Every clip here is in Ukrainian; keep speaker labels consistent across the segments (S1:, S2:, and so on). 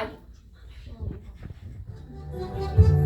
S1: 快。嗯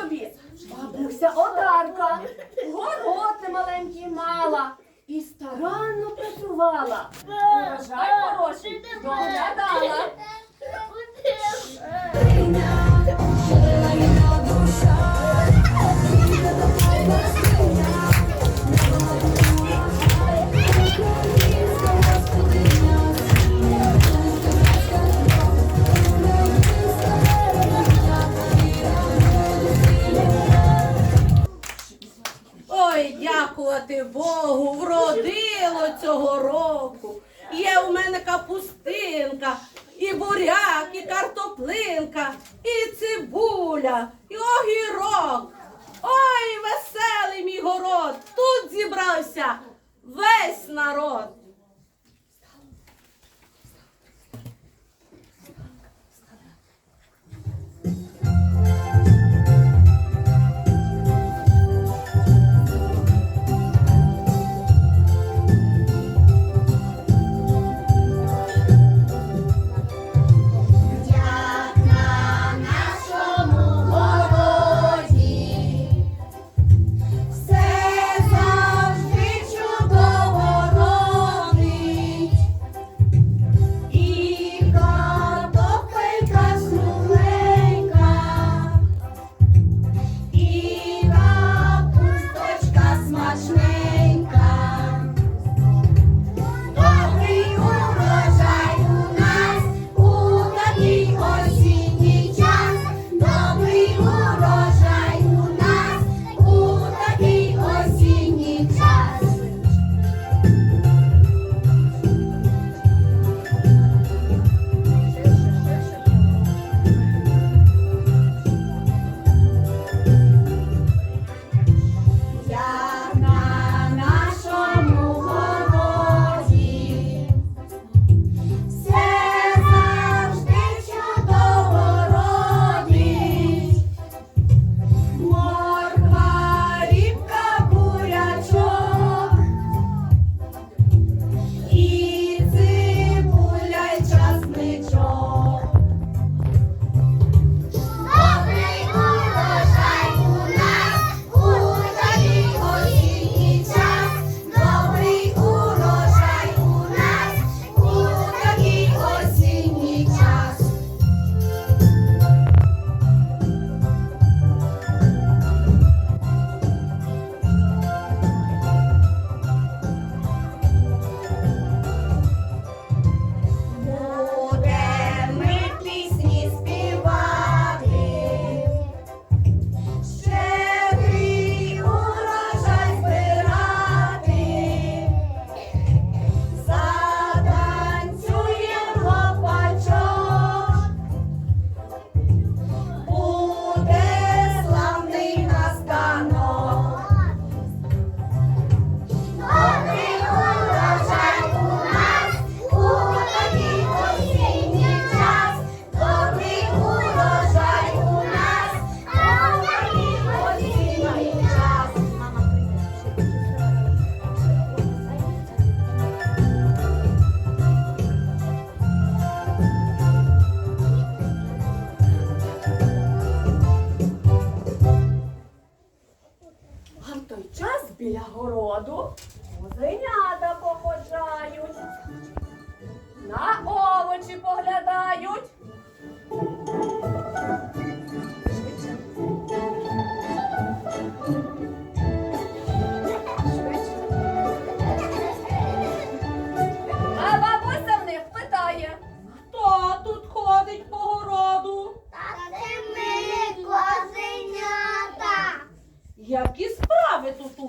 S1: собі бабуся Одарка, гороти маленькі мала і старанно працювала. Урожай хороший доглядала.
S2: дякувати Богу, вродило цього року. Є у мене капустинка, і буряк, і картоплинка, і цибуля, і огірок. Ой, веселий мій город! Тут зібрався весь народ.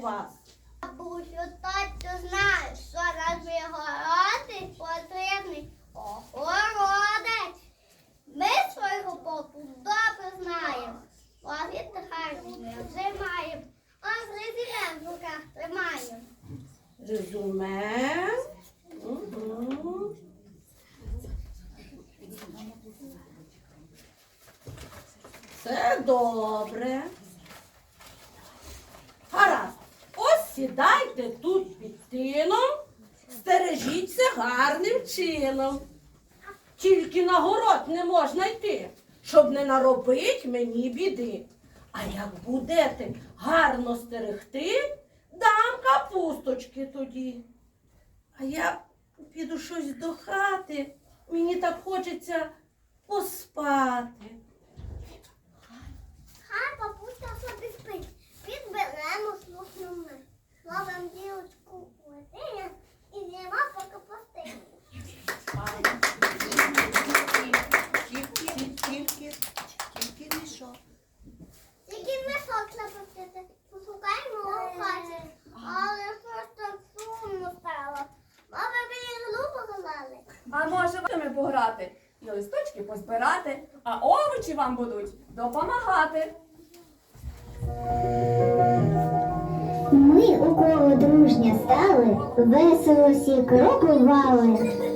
S2: curvado. Наробить мені біди. А як будете гарно стерегти, дам капусточки тоді. А я піду щось до хати. Мені так хочеться поспати.
S1: Хай бабуся собі спить. Підберемо слухну ми. Ловим дівочку водиня і з'їмо поки постигне. У хаті. Але так сумно стало. Мама мені глупо казали.
S3: А може ви ми пограти і листочки позбирати, а овочі вам будуть допомагати.
S1: Ми у коло дружня стали, весело всі крокували.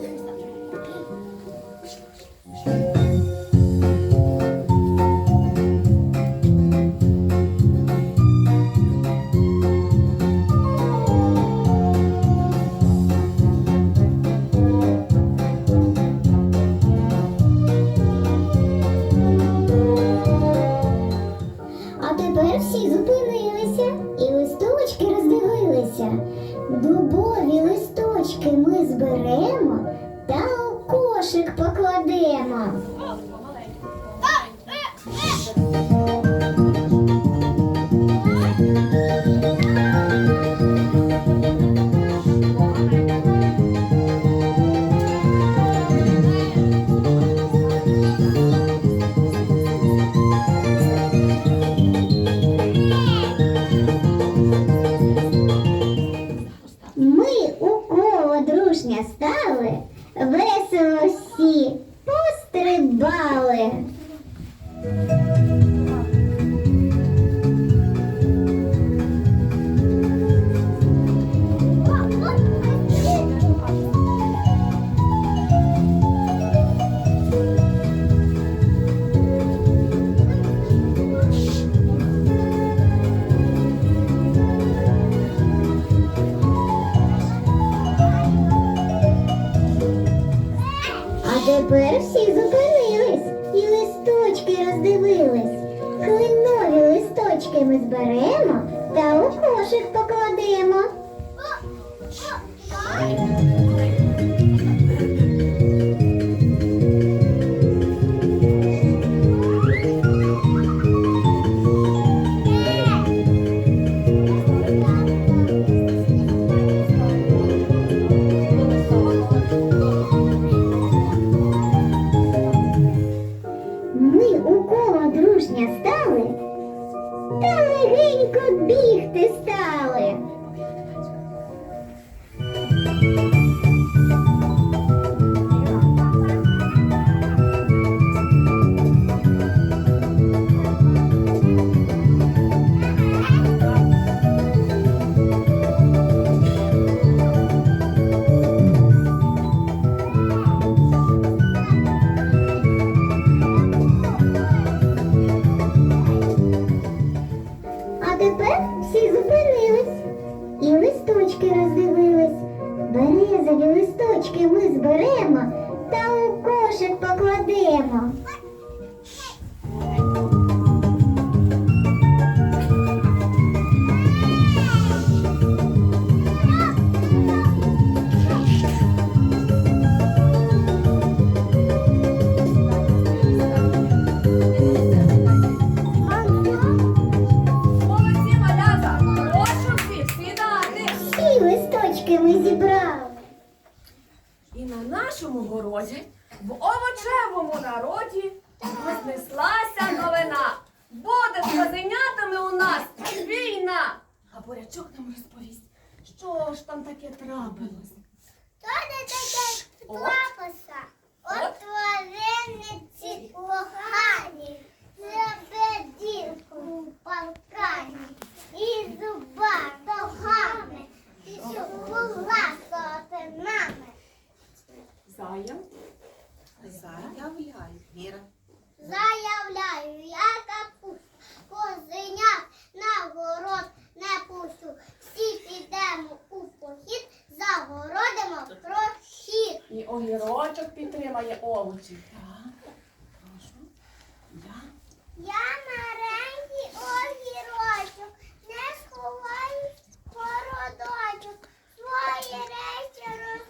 S1: Ми Що ж там таке трапилось? Що не таке От. трапилося? От тваринниці погані, дірку в паркані, і зуба тогами. і щоб була соти нами. Заяв. Заявляю, Віра. Заявляю, я капуст, козеня на город не пущу. Всі підемо у похід, загородимо прохід.
S3: І огірочок підтримає овочі. Я.
S2: Я маленький огірочок, не сховаю в породочок, свої речі розумію.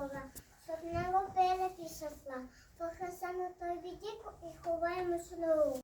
S2: Бога, щоб не робили після сна. Похресаємо той відіку і ховаємо на.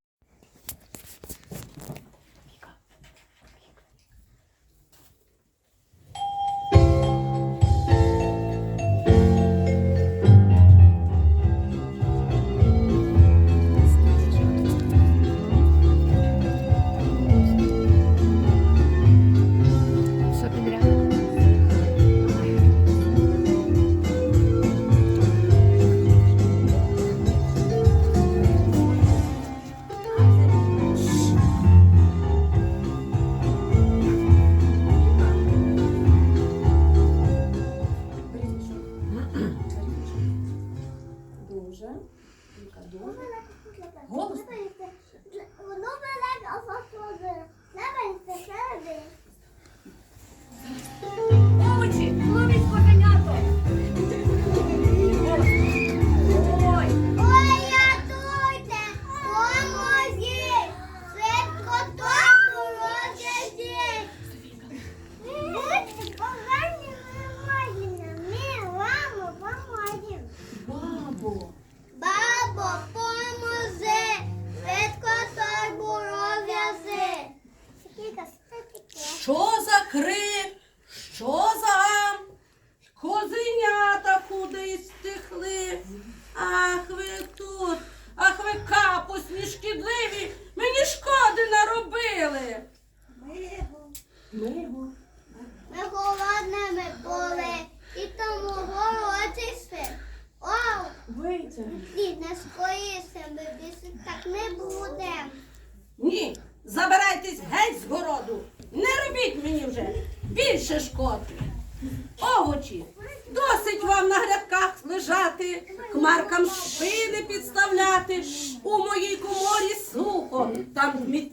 S2: молоко, там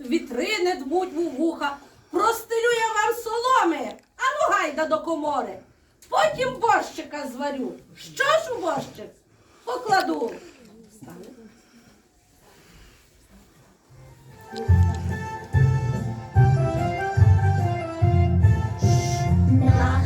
S2: вітрини дмуть у вуха. Простелю я вам соломи, а ну гайда до комори. Потім борщика зварю. Що ж у борщик? Покладу. На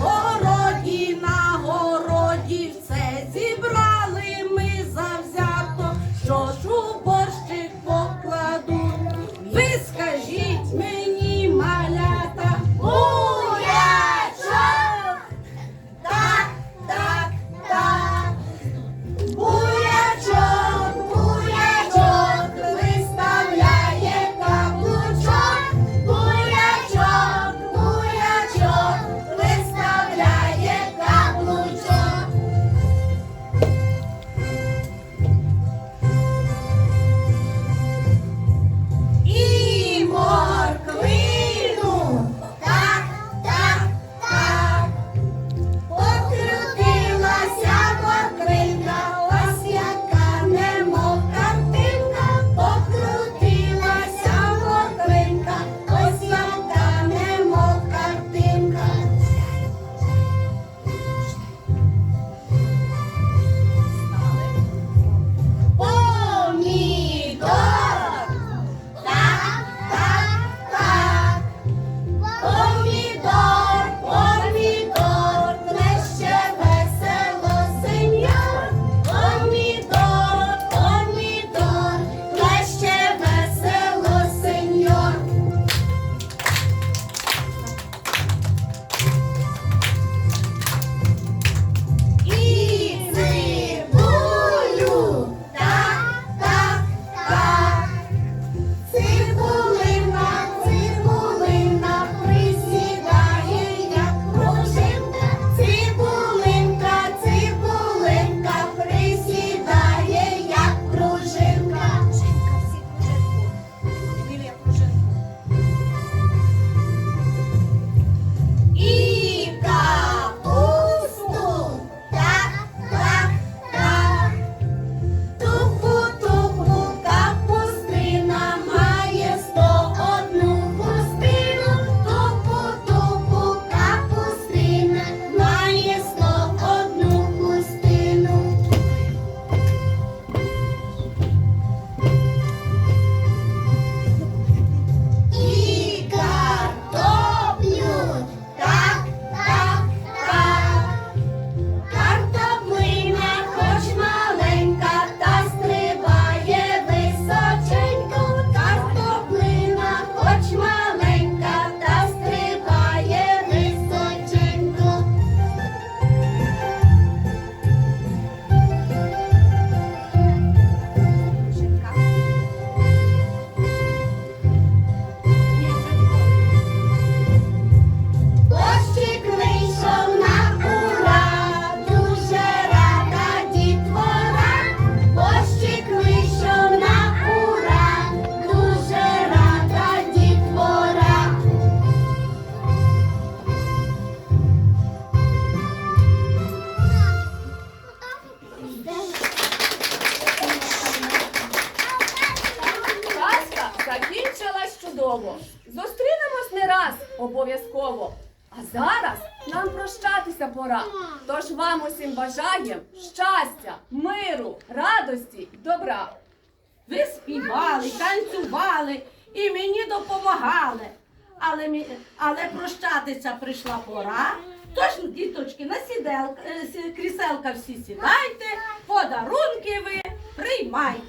S2: my